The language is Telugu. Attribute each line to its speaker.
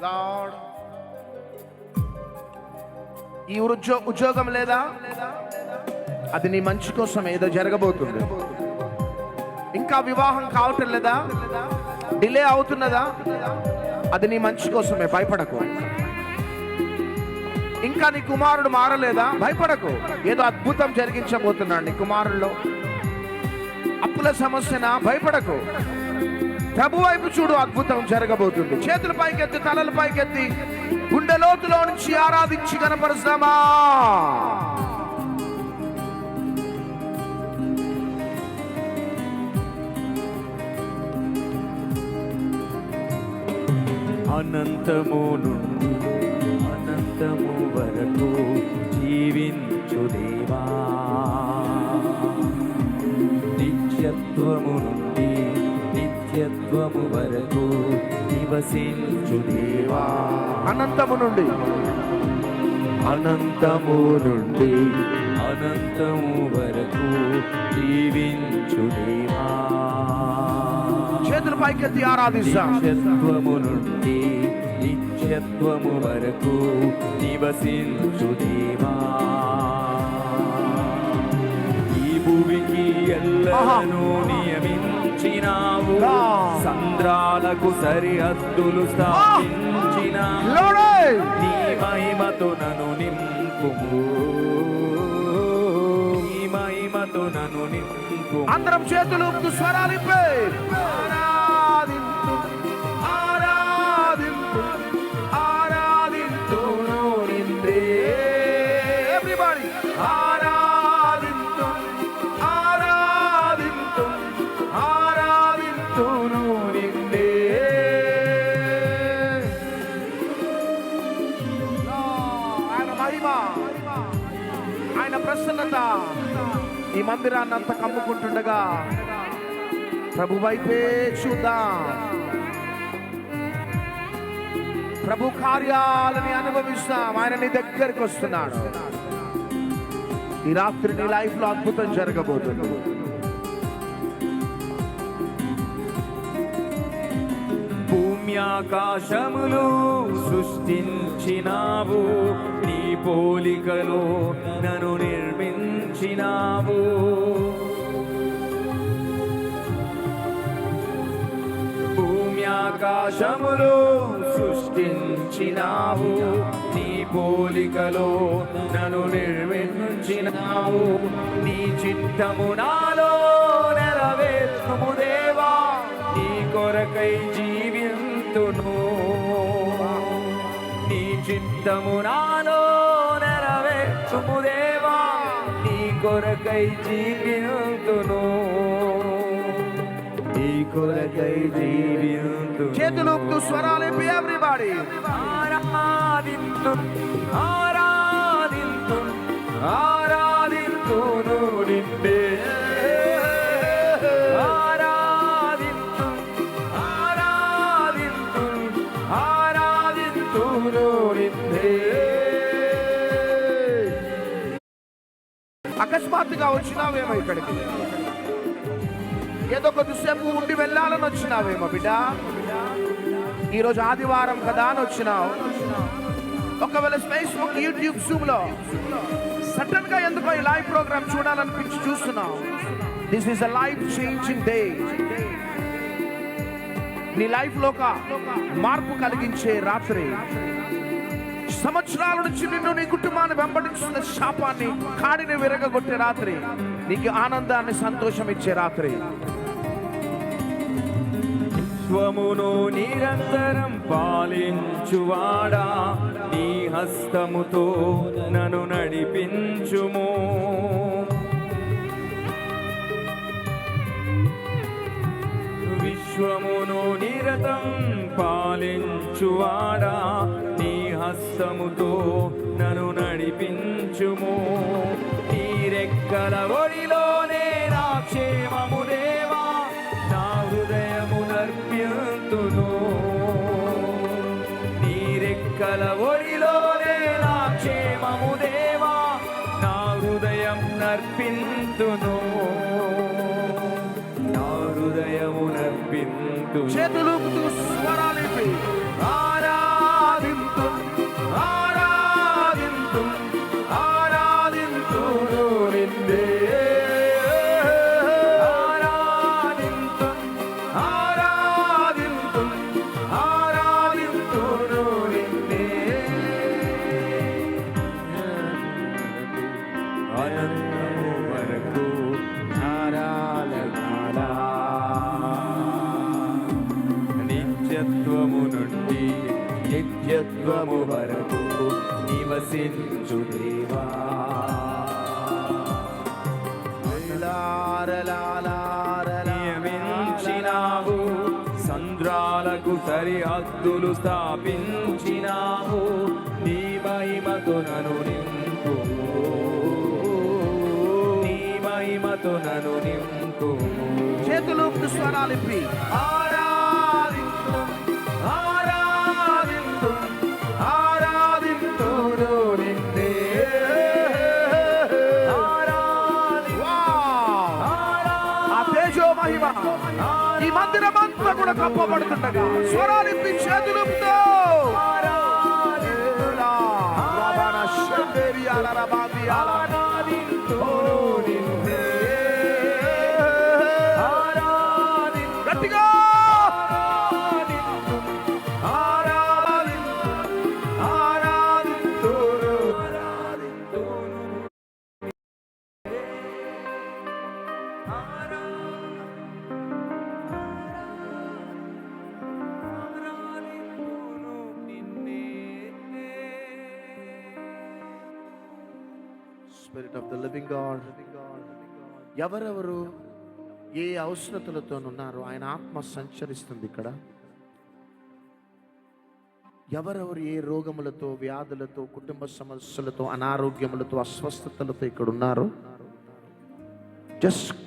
Speaker 1: లార్డ్. ఈ ఉద్యో ఉద్యోగం లేదా? అది నీ మంచి కోసం ఏదో జరగబోతుంది. ఇంకా వివాహం కావటం లేదా? డిలే అవుతున్నదా? అది నీ మంచి కోసమే భయపడకు. ఇంకా నీ కుమారుడు మారలేదా? భయపడకు. ఏదో అద్భుతం జరిగించబోతున్నాడు నీ కుమారుల్లో. అప్పుల సమస్యన? భయపడకు. ప్రభు వైపు చూడు అద్భుతం జరగబోతుంది. చేతుల పైకెత్తి తలల పైకెత్తి గుండె లోతులో నుంచి ఆరాధించి కనపరుస్తామా?
Speaker 2: అనంతము నుండి అనంతము వరకు జీవించు దేవా నిత్యత్వము నుండి నిత్యత్వము వరకు నివసించు దేవా.
Speaker 1: అనంతము నుండి.
Speaker 2: అనంతము నుండి అనంతము వరకు జీవించు దేవా.
Speaker 1: చేతుల పైకెత్తి ఆరాధిస్తాం.
Speaker 2: నిత్యత్వము నుండి నిత్యత్వము వరకు నివసించు దేవా. ఈ భూమికి ఎల్లను
Speaker 1: ఆ.
Speaker 2: సంద్రాలకు సరిహద్దులు స్థాపించినావు! నీ మహిమతో నన్ను నింపుము. నీ మహిమతో నన్ను నింపు
Speaker 1: అందరం చేతులు స్వరాలిపే. ఆరాధింతు ఆరాధింతును నిన్నే ఎవ్రీబడి ఆరాధింతు ప్రసన్నత. ఈ మందిరాన్ని అంత కమ్ముకుంటుండగా ప్రభు వైపే చూద్దాం. ప్రభు కార్యాలని అనుభవిస్తాం. ఆయన నీ దగ్గరికి వస్తున్నాడు. ఈ రాత్రి నీ లైఫ్లో అద్భుతం జరగబోతుంది.
Speaker 2: భూమ్యాకాశములు సృష్టించినావు. నీ పోలికలో నన్ను నిర్మించినావు. భూమ్యాకాశములు సృష్టించినావు. నీ పోలికలో నన్ను నిర్మించినావు. నీ చిత్తము నాలో నెరవేర్చుము దేవా. నీ కొరకై జీవింతును. నీ చిత్తము నా నెరవేర్చుము దేవా నీ కొరకై జీవింతును. నీ కొరకై జీవింతును.
Speaker 1: చేతులు స్వరాలు ఎవ్రీబాడీ
Speaker 2: ఆరాధింతు ఆరాధింతు ఆరాధింతును నిన్నే.
Speaker 1: అకస్మాత్తుగా వచ్చినావేమో ఇక్కడికి? ఏదో కొద్దిసేపు ఉండి వెళ్ళాలని వచ్చినావేమో బిడ్డ? ఈరోజు ఆదివారం కదా అని వచ్చినావు. ఒకవేళ ఫేస్బుక్ యూట్యూబ్ జూమ్లో సడన్గా ఎందుకో ఈ లైవ్ ప్రోగ్రామ్ చూడాలనిపించి చూస్తున్నావు. This is a life changing day నీ లైఫ్లో ఒక మార్పు కలిగించే రాత్రి. సంవత్సరాల నుంచి నిన్ను నీ కుటుంబాన్ని వెంబడించిన శాపాన్ని కాడిని విరగగొట్టే రాత్రి నీకు ఆనందాన్ని సంతోషం ఇచ్చే రాత్రి.
Speaker 2: విశ్వమును నిరంతరం పాలించువాడా నీ హస్తముతో నన్ను నడిపించుము. విశ్వమును నిరతం పాలించువాడా హస్తముతో నన్ను నడిపించుము. తీరెక్కల ఒడిలోనే నా క్షేమము దేవా నా హృదయము నర్ప్యంతును తీరెక్కల ఒడిలోనే నా క్షేమము దేవా నా హృదయం నర్పింతును. నా హృదయము నర్పింతు
Speaker 1: చేతులు స్వరాలిపి
Speaker 2: ఆరా Ah. నివసించు దేవా నియమించినావు సంద్రాలకు సరిహద్దులు స్థాపించినావు నీ మహిమతో నను నింపు నీ మహిమతో నను నింపు
Speaker 1: చేతులు స్వరాలిప్పి
Speaker 2: ఆరాధింతు
Speaker 1: ఈ మందిరం అంతా కూడా కప్పబడుతుండగా స్వరాలిప్పి చేతులుపుతో రాబాన spirit of the living God ఎవరెవరు ఏ అవసరతలతో ఉన్నారో ఆయన ఆత్మ సంచరిస్తుంది ఇక్కడ. ఎవరెవరు ఏ రోగములతో వ్యాధులతో కుటుంబ సమస్యలతో అనారోగ్యములతో అస్వస్థతలతో ఇక్కడ ఉన్నారో జస్ట్